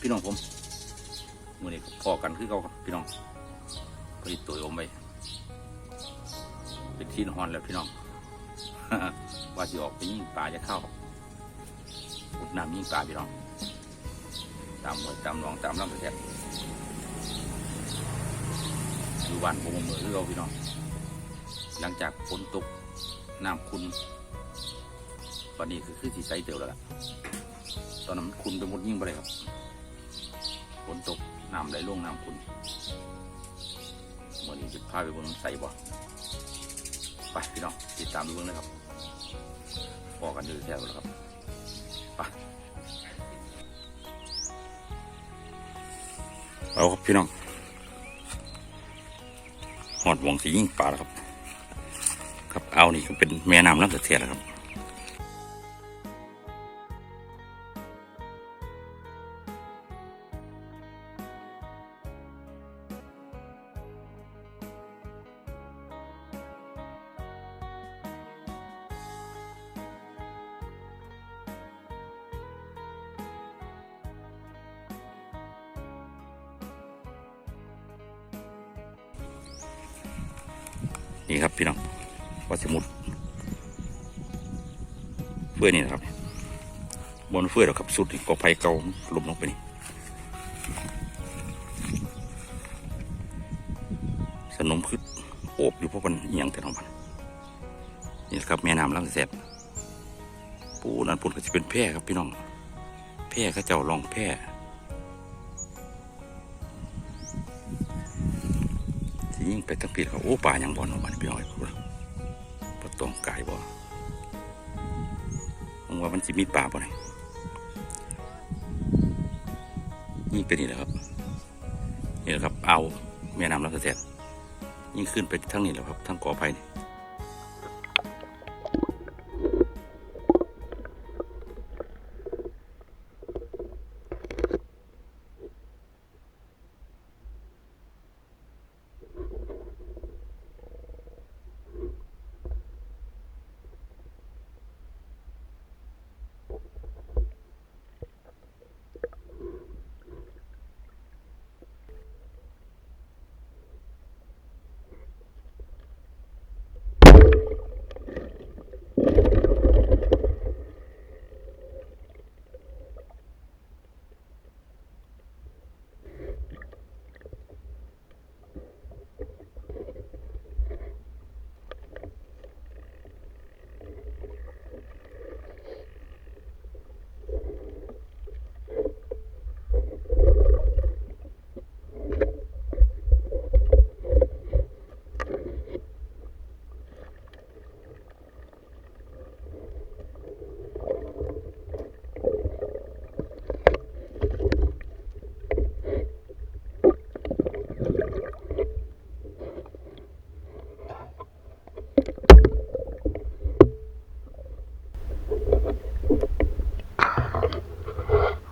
พี่น้องผมมือนี้พอกันคือเขาครับพี่น้องพอดีตัวอมไปเป็นที่นอนแล้วพี่น้องว่าจะออกไปยิงปลาจะเข้าอุดน้ำยิงปลาพี่น้อง ตามหมวยตามหนองตามลำแท้อยู่บ้านผมมือคือเราพี่น้อง หลังจากฝนตกน้ำคุณวันนี้คือคือที่ใสเตียวแล้วล่ะตอนนั้นคุณไปหมดยิ่งไปเลยครับ ฝนตกน้ำไหลลงน้ำคุณวันนี้จะพาไปบนใสบ่ไปพี่น้องติดตามดูเรื่องเลยครับพอกันอยู่แถวแล้วครับไปเอาครับพี่น้องหอดหวงสียิ่งปลาแล้วครับ ครับเอานี่ก็เป็นแม่น้ำลำตะเทียนแล้วครับ นี่ครับพี่น้องวัดสมุดเฟื่อนี่นะครับบนเฟื่อหรอกครับสุดก็ไผ่เก่าลมลงไปนี่สนมคือโอบอยู่เพราะมันเอียงแต่น้องมันนี่ครับแม่น้ำลำแสบปูนันปูนก็จะเป็นแพร่ครับพี่น้องแพร่เขาเจ้าลองแพร่ ยิ่งไปทั้งปีเขาโอ้ป่ายังบอลออกมาพี่น้อยพูดปะตองกายบ่มว่ามันจะมีป่าบ่ไหนยิ่งเป็นนี่แหละครับนี่แหละครับ เอาแม่น้ำลำสะเสร็จยิ่งขึ้นไปทั้งนี้แหล้วครับทั้งกอไผ่นี่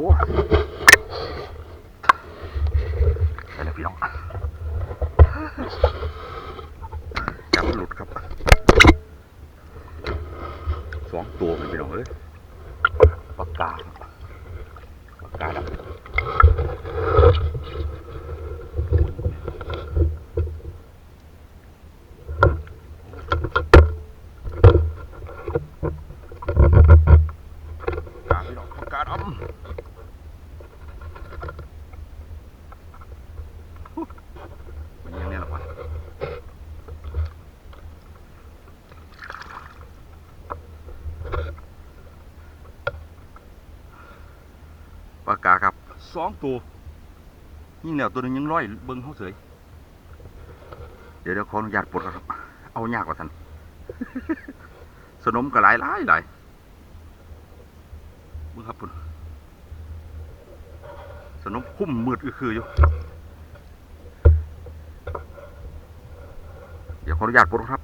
โอ้ไปแล้วพี่น้องจับหลุดครับสองตัวมันพี่น้องเอ้ยปากกาครับปากกาดำ กาพี่น้องปากกาดำมันยังเนี่ยหรอวะปากกาครับส องตัวยิ่งแล้วตัวนึงยังร้อยเบิ้งเขาเสยเดี๋ยวเดี๋ยวขออนุญาตปลดครับ เอายากกว่าท่านสนมก็หลายหลายหลายมึงครับพุ่นสนมคุ้มมืดอือคืออยู่ เดี๋ยวขออนุญาตปลดครับ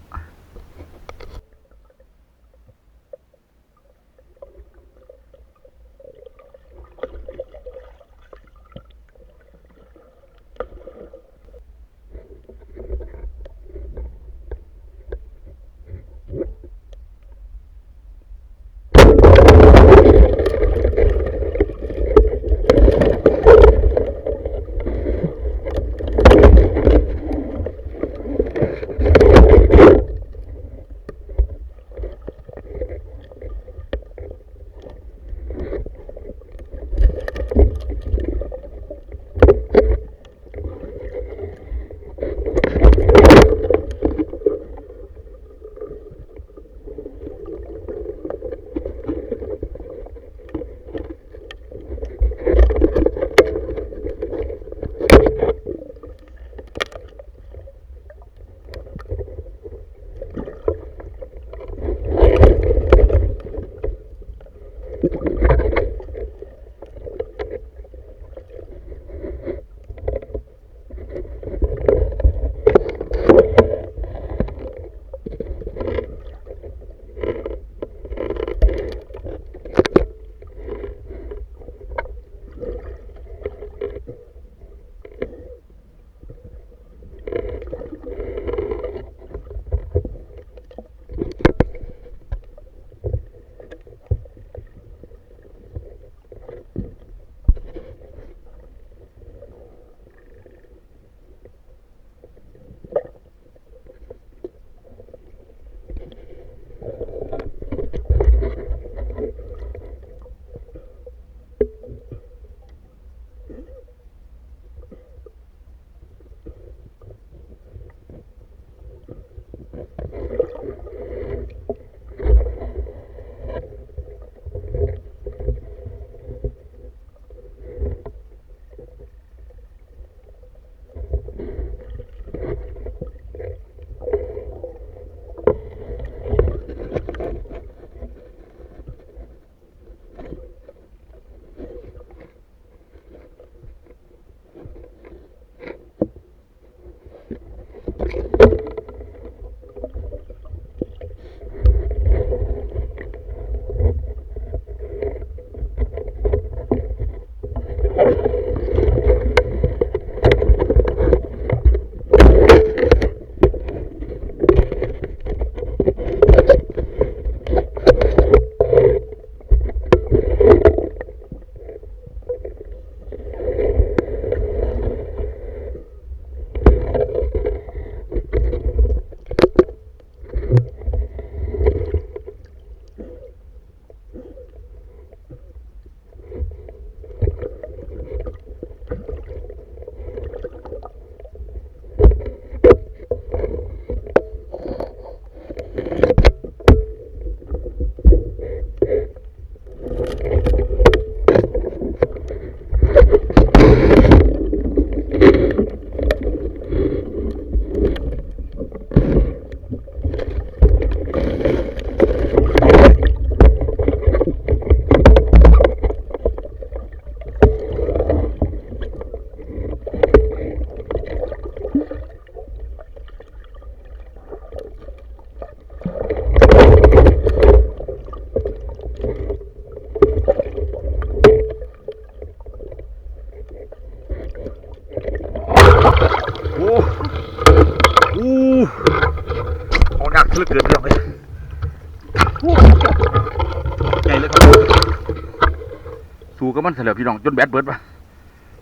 สู้กับมันเสร็จแล้วพี่น้องจนแบดเบิดปะ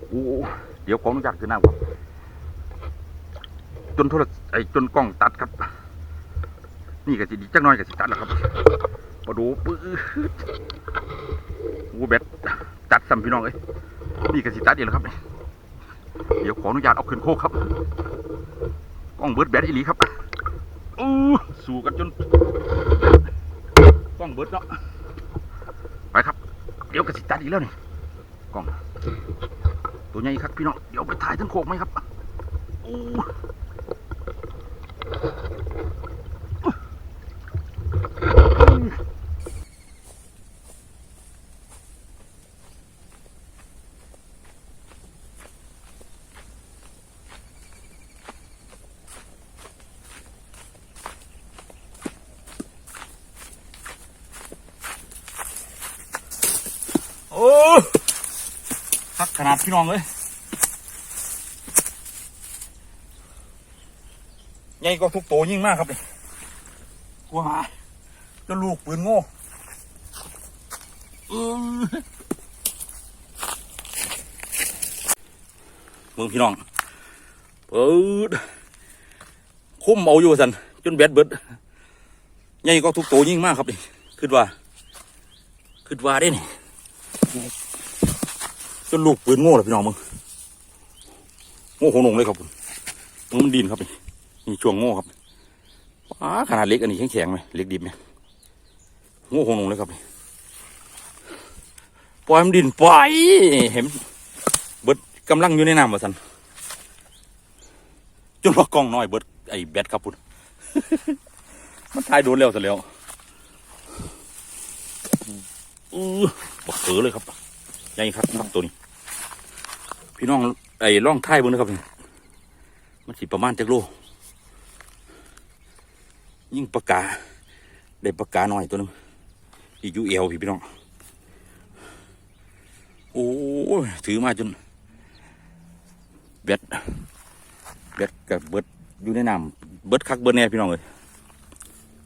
โอ้เดี๋ยวของอนุญาตคือน้ำครับจนโทรศัพท์ไอ้จนกล้องตัดครับ นี่ก็สิดีจักน้อยก็สิตัดแล้วครับมาดูปื้อโอ้แบตตัดซ้ำพี่น้องเอ้ยนี่ก็สิตัดเองแล้วครับ เดี๋ยวขออนุญาตเอาขึ้นโคกครับกล้องเบิดแบตอีหลีครับอู้สู้กันจนกล้องเบิดเนาะ เดี๋ยวกระสิตัดอีกแล้วนี่กล้อง ตัวใหญ่ครับพี่น้อง เดี๋ยวไปถ่ายทั้งโคกไหมครับอู้โอ้คักขนาด พี่น้องเลยใหญ่ก็ทุกโตยิ่งมากครับเลยกลัวหาจนลูกปืนโง่เออเมืองพี่น้องเปิดคุ้มเอาอยู่สันจนแบดเบิดใหญ่ก็ทุกโตยิ่งมากครับนี่คิดว่าคิดว่าได้นี่ นลูกปืนโง่เลยพี่น้องมึงโง่โหนงเลยครับผมมือมันดินครับนี่นี่ช่วงโง่ครับป้าขนาดเล็กอันนี้แข็งๆไหมเล็กดิบไหมโง่โหนงเลยครับนี่ปล่อยมันดินไปเห็นเบิดกำลังอยู่ในน้ำวะสันจนว่ากล้องน้อยเบิดไอ้แบตครับพุ่นมันทายโดนแล้วซะแล้วอือบักเขือเลยครับใหญ่ครับครับตัวนี้ พี่น้องไอ้ร่องท้ายเบนะครับนี่มันสิประมาณจักโลยิ่งปากกาได้ปากกาหน่อยตัวนึงอีกยูเอวพี่พี่น้องโอ้ยถือมาจนเบ็ดเบ็ดกับเบิดอยู่ในน้ำเบิดคักเบิดแน่พี่น้องเลย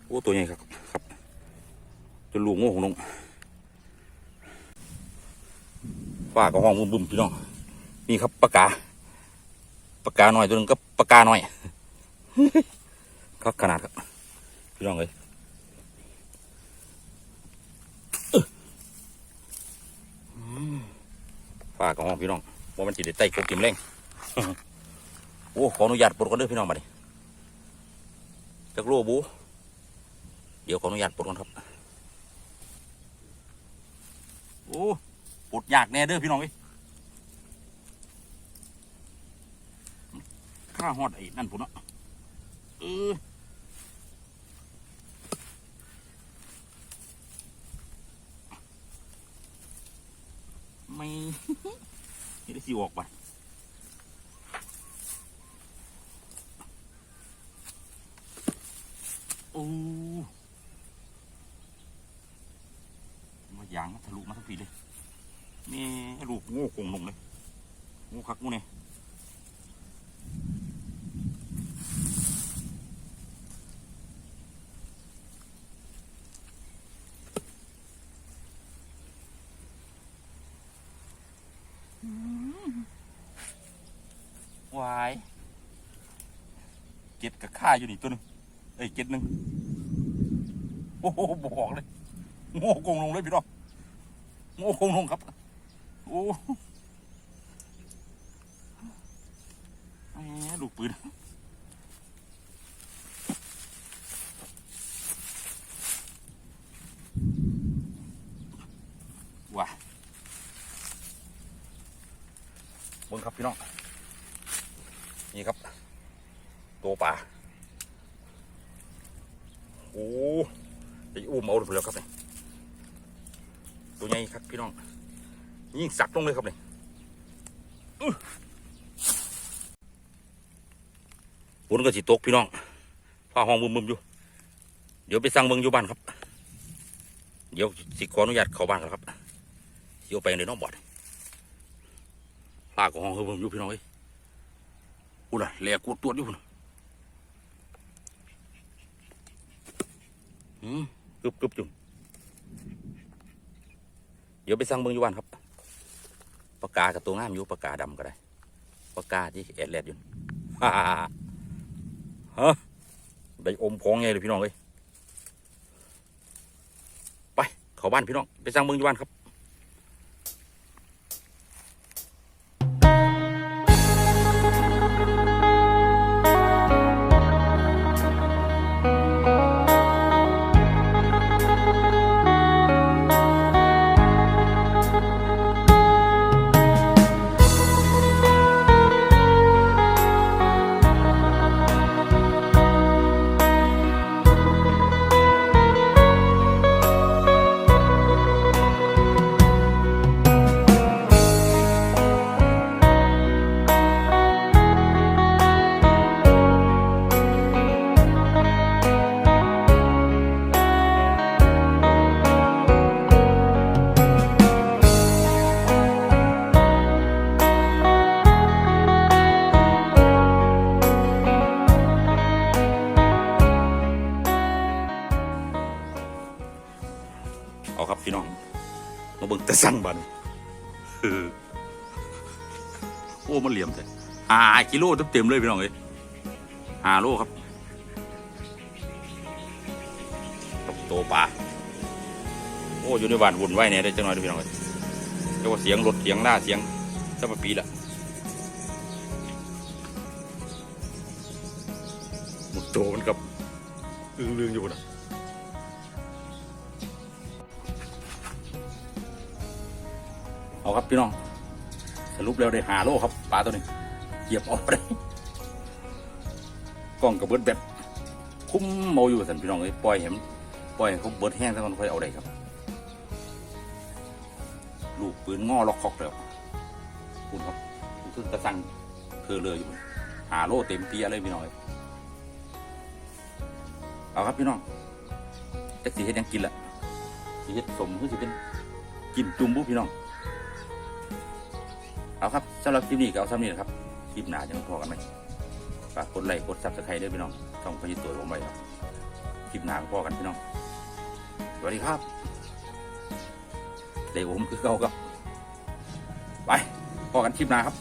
โอ้ตัวใหญ่ครับครับจนลูกโง่ของน้องฝ้าก็ห้องบุ่มๆพี่น้อง นี่ครับปากกาปากกาหน่อยตัวหนึงก็ปากกาหน่อยครับขนาดครับพี่น้องเลยฝากของพี่น้องว่ามันติดได้ไต่กบกิมแรงโอ้ขออนุญาตปลดกันเด้อพี่น้องมาดิจักโลบู เดี๋ยวขออนุญาตปลดก่อนครับ โอ้ปลดยากแน่เด้อพี่น้องเว้ ข้าหอดไอ้นั่นผมเนาะเออไม่นี่ได้สิออกไปโอ้มายางมันทะลุมาทั้งปีเลยนี่ลูกโง่คงลงเลยโง่คักโง่เนี่ย วายเก็ดกับข้าอยู่นี่ตัวนึงเอ้ยเก็ดหนึ่งโอ้โหบอกเลยโง่กงลงเลยพี่น้องโง่กงลงครับ โอ้แหมลูกปืน เบิ่งครับพี่น้อง นี่ครับ ตัวป่าโอ้จะอุ้มเอาเลยครับเนี่ยตัวใหญ่ครับพี่น้อง ยิ่งสักลงเลยครับเนี่ยอื้อฝนก็สิตกพี่น้องฟ้าห้องบึมๆอยู่ เดี๋ยวไปสั่งเมืองอยู่บ้านครับ เดี๋ยวสิขออนุญาตเข้าบ้านกันครับเดี๋ยวไปในน้องบอด ฟ้าก็ห้องบึมอยู่พี่น้องเอ้ยอุล่ะแหลกกดตัวอยู่พุ่นอืมกึบกึบจุ่มเดี๋ยวไปสั่งเบิ่งอยู่บ้านครับปากกากับตัวงามอยู่ปากกาดำก็ได้ปากกาที่แอดแลดอยู่ฮ่าฮะได้อมของไงเลยพี่น้องเอ้ยไปเข้าบ้านพี่น้องไปสั่งเบิ่งอยู่บ้านครับากิโลเต็มๆเลยพี่น้องเอ้ยหาโลครับโตปลาโอ้อยู่ในบ้านวุ่นวายเนี่ยได้จังหน่อยเด้อพี่น้องเอ้ยเรียกว่าเสียงรถเสียงล่าเสียงสักปีละตัวมันกับอึ้งลืงอยู่นะเอาครับพี่น้องสรุปแล้วได้หาโลครับปลาตัวนี้ เหยียบออกไปได้กล้องกับเบิดแบบคุ้มเมาอยู่สันพี่น้องเลยปล่อยเห็นปล่อยเขาเบิดแห้งซะก่อนค่อยเอาได้ครับ ลูกปืนง้อล็อกคอกแล้วคุณครับคุณคือกระสังเพอเลยอยู่หาโลเต็มเปียเลยพี่น้องเอ้ยเอาครับพี่น้องจะสีเฮ็ดยังกินละสีเฮ็ดสมคือสิเป็นกินจุ่มบุพี่น้อง เอาครับสำหรับคลิปนี้ก็เอาซ้ำนี้นะครับ คลิปหนาจะมาพอกันไหมฝากกดไลค์กดซับสไครต์ด้วยพี่น้องช่องพยิตัวผมไว้ครับคลิปหนาพอกันพี่น้อง สวัสดีครับเดี๋ยวผมคือเขาครับ ไปพอกันคลิปหนาครับ